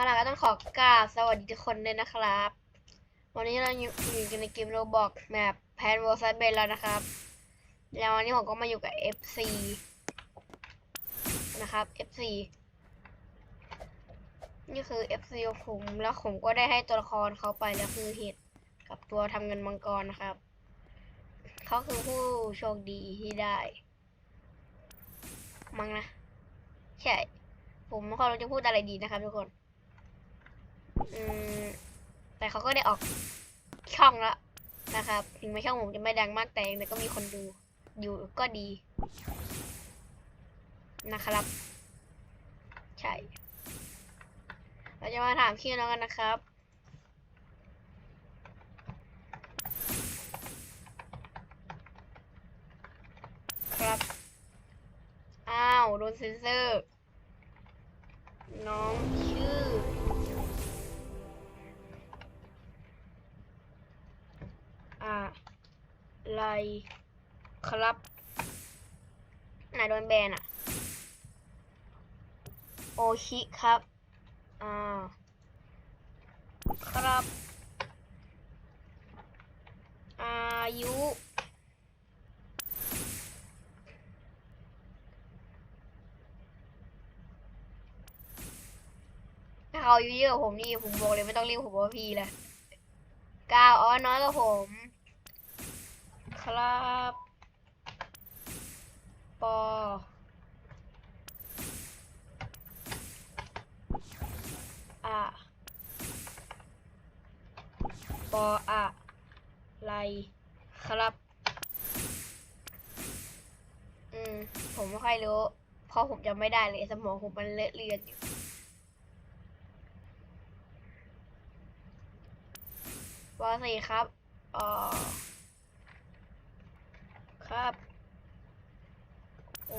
เอาล่ะก็ต้องขอกราบสวัสดีทุกคนเลยนะครับ วันนี้เราอยู่อยู่กันในเกมโรบอกแมปแพนวอลซัสเบนแล้วนะครับ แล้ววันนี้ผมก็มาอยู่กับ FC นะครับ FC นี่คือ FC ของผมแล้วผมก็ได้ให้ตัวละครเขาไปแล้วคือเห็ดกับตัวทำเงินมังกรนะครับ เขาคือผู้โชคดีที่ได้ มั้งนะ ใช่ ผมไม่ค่อยรู้จะพูดอะไรดีนะครับทุกคน อืมแต่เขาก็ได้ออกช่องแล้วนะครับถึงแม้ช่องผมจะไม่ดังมากแต่แต่ก็มีคนดู อยู่ก็ดี นะครับ ใช่ เราจะมาถามชื่อน้องกันนะครับครับ อ้าว โดนเซนเซอร์ ครับไหนโดนแบนอะโอชิครับ อ่า ครับ อายุ ถ้าเขาอายุเยอะกว่าผมนี่ผมบอกเลยไม่ต้องเรียกผมว่าพี่เลยเก้าอ๋อน้อยกว่าผม ครับปออะปออะไรครับ อืม ผมไม่ค่อยรู้ เพราะผมจำไม่ได้เลยสมองผมมันเลอะเลือนอยู่ปอสี่ครับ อ๋อ ครับ โอ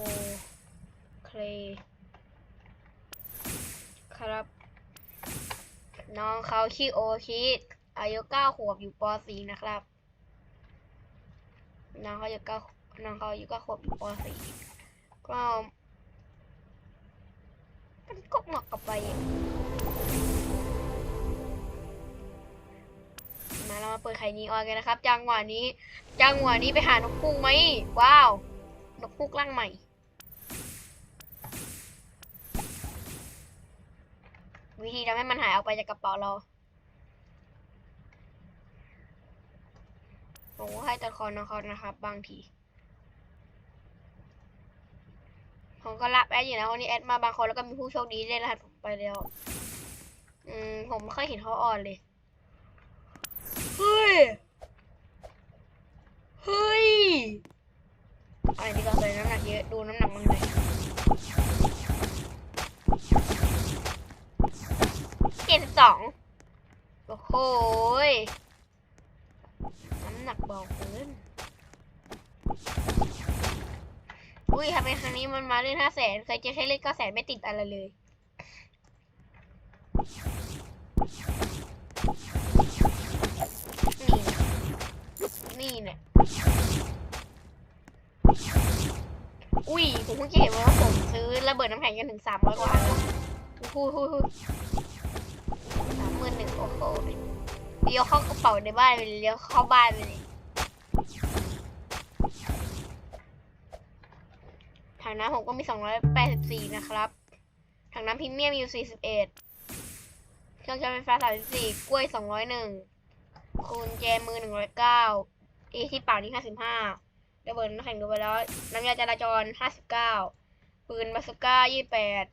เค ครับ น้องเขาชื่อโอชิอายุเก้าขวบอยู่ปสี่นะครับ น้องเขาอายุเก้าน้องเขาอายุเก้าขวบอยู่ปสี่ก็มันก็เหมาะกับไป มาเรามาเปิดไข่นีออนกันนะครับ จังหวะนี้ จังหวะนี้ไปหานกพุ่งไหมว้าว นกพุกร่างใหม่วิธีทำให้มันหายออกไปจากกระเป๋าเราผมก็ให้ตะคอนนะครับนะครับ บางที ผมก็รับแอดอยู่นะวันนี้แอดมาบางคนแล้วก็มีผู้โชคดีได้รหัสผมไปแล้ว อืม ผมไม่เคยเห็นเขาอ่อนเลย ฮ้ย เฮ้ยอะไรดีกว่าเลยน้ำหนักเยอะ ดูน้ำหนักมันเลยเจ็ดสิบสองโอ้โหน้ำหนักเบาเกินอุ้ยทำไมครั้งนี้มันมาเล่นห้าแสนเคยเจอแค่เล่นเก้าแสนไม่ติดอะไรเลย นี่เนี่ย อุ้ย ผมเพิ่งเห็นว่าผมซื้อระเบิดน้ำแข็งกันถึงสามร้อยกว่าฮู้ฮู้ฮู้สามหมื่นหนึ่งโอ้โหเลี้ยวเข้ากระเป๋าในบ้านไปเลี้ยวเข้าบ้านไปเลยถังน้ำผมก็มีสองร้อยแปดสิบสี่นะครับ ถังน้ำพรีเมียมอยู่สี่สิบเอ็ดเครื่องใช้ไฟฟ้าสามสิบสี่กล้วยสองร้อยหนึ่งกุญแจมือหนึ่งร้อยเก้า เอที่ปากนี่ห้าสิบห้าระเบิดน้ำแข็งดูไปแล้ว น้ำยาจราจรห้าสิบเก้าปืนบาสุก้ายี่แปด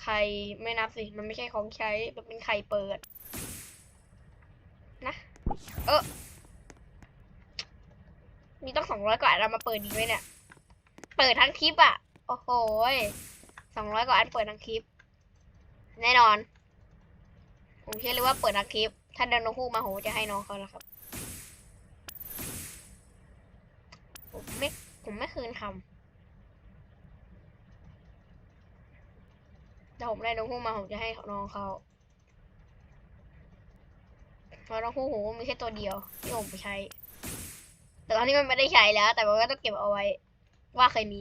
ไข่ไม่นับสิ มันไม่ใช่ของใช้ มันเป็นไข่เปิด นะ เออมีต้องสองร้อยกว่าเรามาเปิดดีไหมเนี่ย เปิดทั้งคลิปอะ โอ้โหสองร้อยกว่าอันเปิดทั้งคลิป แน่นอน ผมเชื่อเลยว่าเปิดทั้งคลิป ถ้าเดินนกฮูมาโหจะให้น้องเขาแล้วครับ ผมไม่คืนทำแต่ผมได้น้องฮู้มาผมจะให้น้องเขาเพราะน้องฮู้หูมีแค่ตัวเดียวที่ผมไปใช้ แต่ตอนนี้มันไม่ได้ใช้แล้ว แต่มันก็ต้องเก็บเอาไว้ ว่าเคยมี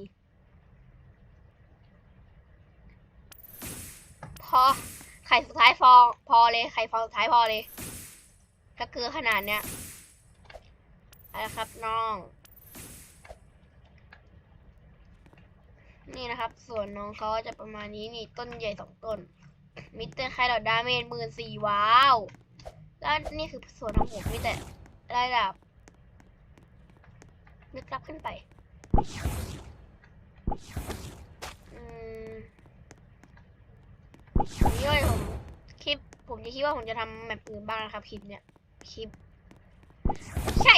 พอไข่สุดท้ายพอง พอเลยไข่ฟองสุดท้ายพอเลย ถ้าเกือขนาดเนี้ยอาละครับน้อง นี่นะครับ ส่วนน้องเขาจะประมาณนี้นี่ต้นใหญ่สองต้น มิสเตอร์ไคลอดดาเมจหมื่นสี่ว้าว แล้วนี่คือส่วนของผมมีแต่ระดับนึกลับขึ้นไปอืมนี่เลยผมคลิปผมจะคิดว่าผมจะทำแบบอื่นบ้างนะครับคลิปเนี้ยคลิป ใช่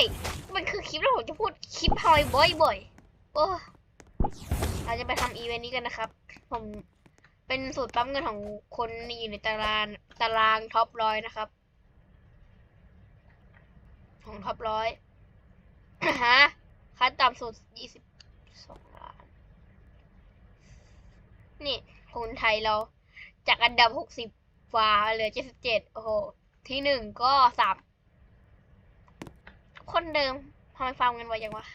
มันคือคลิปแล้วผมจะพูดคลิปฮอยบ่อยๆโอ้ เราจะไปทำอีเวนต์นี้กันนะครับ ผมเป็นสูตรปั๊มเงินของคนอยู่ในตารางตารางท็อปร้อยนะครับ ของท็อปร้อยฮะค่าต่ำสุดยี่สิบสองล้าน นี่คนไทยเรา จากอันดับหกสิบฟ้าเหลือเจ็ดสิบเจ็ดโอ้โห ที่หนึ่งก็สามคนเดิมทำไมฟาร์มกันไวจังวะ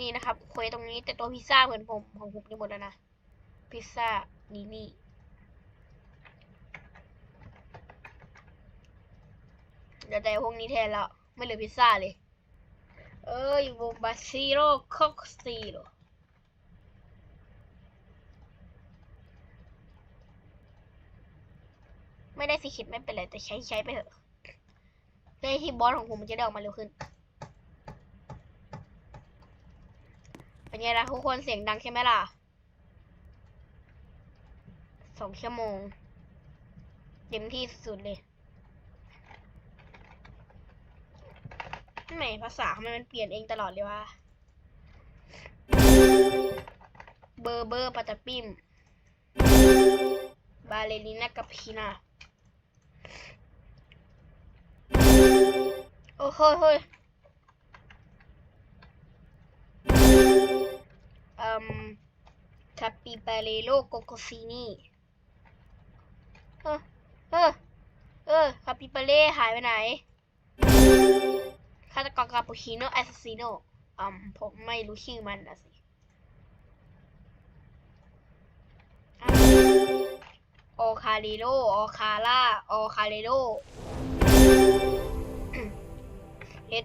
นี่นะครับเควสตรงนี้แต่ตัวพิซซ่าเหมือนผมของผมจะหมดแล้วนะ พิซซ่านี่นี่เดี๋ยวแต่พวกนี้แทนแล้ว ไม่เหลือพิซซ่าเลย เอ้ยโบบาซิโร่คอกซีโรไม่ได้สิคิดไม่เป็นไรแต่ใช้ใช้ไปเถอะเพื่อที่บอสของผมมันจะได้ออกมาเร็วขึ้น เป็นไงล่ะทุกคนเสียงดังใช่ไหมล่ะสองชั่วโมง เต็มที่สุดเลยทำไมภาษาทำไมมันเปลี่ยนเองตลอดเลยวะ เบอร์เบอร์ปาตาปิม บาเลริน่ากับพีนาโอ้โห อืมคาปิบาเลโลโกโกซินีเออเออเออคาปิบาเล่หายไปไหนฆาตกรคาปูชิโนแอสซิโนอืมผมไม่รู้ชื่อมันนะสิอะโอคาริโลโอคาร่าโอคาริโล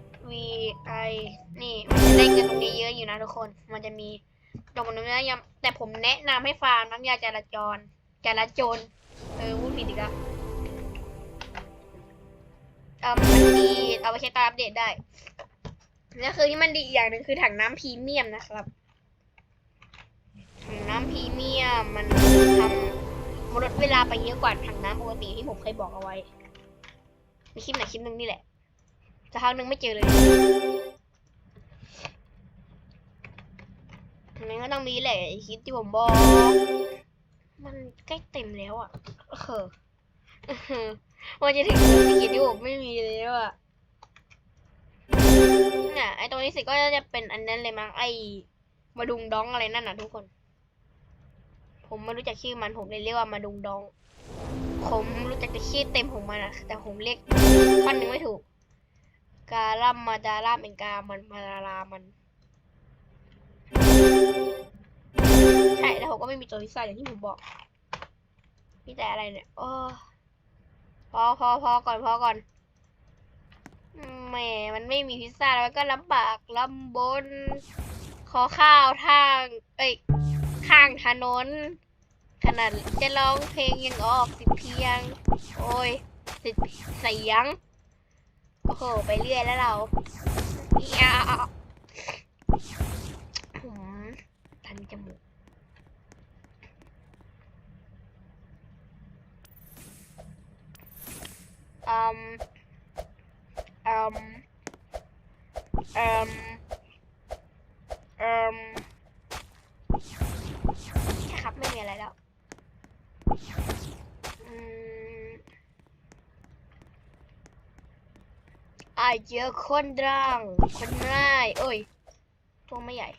H V I นี่ มันจะได้เงินตรงนี้เยอะอยู่นะทุกคน มันจะมี ตรงน้ำยาแต่ผมแนะนำให้ฟาร์มน้ำยาจราจรจราจรเออพูดผิดอีกแล้วเออมันดีเอาไปใช้ตามอัปเดตได้แล้วคือที่มันดีอีกอย่างหนึ่งคือถังน้ำพรีเมียมนะครับถังน้ำพรีเมียมมันทำลดเวลาไปเยอะกว่าถังน้ำปกติที่ผมเคยบอกเอาไว้ มีคลิปไหนคลิปหนึงนี่แหละสักพักหนึงไม่เจอเลย มันก็ต้องมีแหละคลิปที่ผมบอก มันใกล้เต็มแล้วอะเออเออมันจะถึงตัวที่คิดที่ผมไม่มีแล้วอะเนี่ยไอตัวนี้สิก็จะเป็นอันนั้นเลยมั้งไอมาดุงดองอะไรนั่นน่ะทุกคน ผมไม่รู้จักชื่อมันผมเลยเรียกว่ามาดุงดอง ผมรู้จักแต่ชื่อเต็มของมันอะแต่ผมเรียกท่อนหนึ่งไม่ถูก กาลัมมาดาราเป็นกามันมาดารามัน ใช่แล้วผมก็ไม่มีตัวพิซซ่าอย่างที่ผมบอกมีแต่อะไรเนี่ยโอ้พอพอพอก่อนพอก่อนแหมมันไม่มีพิซซ่าแล้วก็ลำบากลำบน ขอข้าวทาง เอ้ยข้างถนน ขนาดจะร้องเพลงยังออกติดเพียง โอ้ยติดเสียง โอ้โห ไปเรื่อยแล้วเราเอียผมทัน จมูกอืมอืมอืมอืมใช่ครับไม่มีอะไรแล้วอืมอายเจอคนดังคนง่ายโอ้ยตัวไม่ใหญ่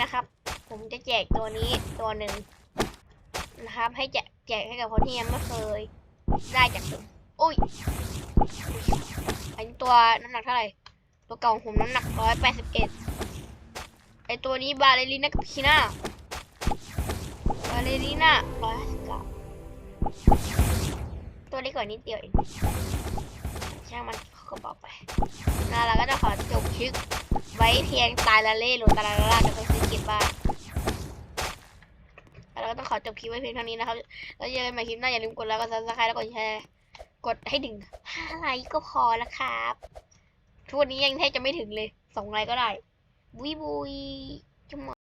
นะครับ ผมจะแจกตัวนี้ตัวหนึ่งนะครับ ให้แจกแจกให้กับคนที่ยังไม่เคย ได้จากผมอุ้ยอันตัวน้ำหนักเท่าไหร่ ตัวเก่าของผมน้ำหนักร้อยแปดสิบเอ็ดไอตัวนี้บาเลริน่ากับคีน่าบาเลริน่าร้อยห้าสิบเก้าตัวเล็กกว่านิดเดียวเองช่างมันเขาก็บอกไปน่าเราก็จะขอจบคลิป ไว้เพียงตายละเล่หรือตายละล่าจะไปซื้อเก็บบ้างแล้วก็ต้องขอจบคลิปไว้เพียงเท่านี้นะครับ แล้วเจอกันใหม่คลิปหน้าอย่าลืมกดไลค์กดซับสไครต์แล้วกดแชร์ กดให้ถึงห้าไลค์ก็พอละครับทุกวันนี้ยังแทบจะไม่ถึงเลยสองไลค์ก็ได้บุยบุยจุ๊ม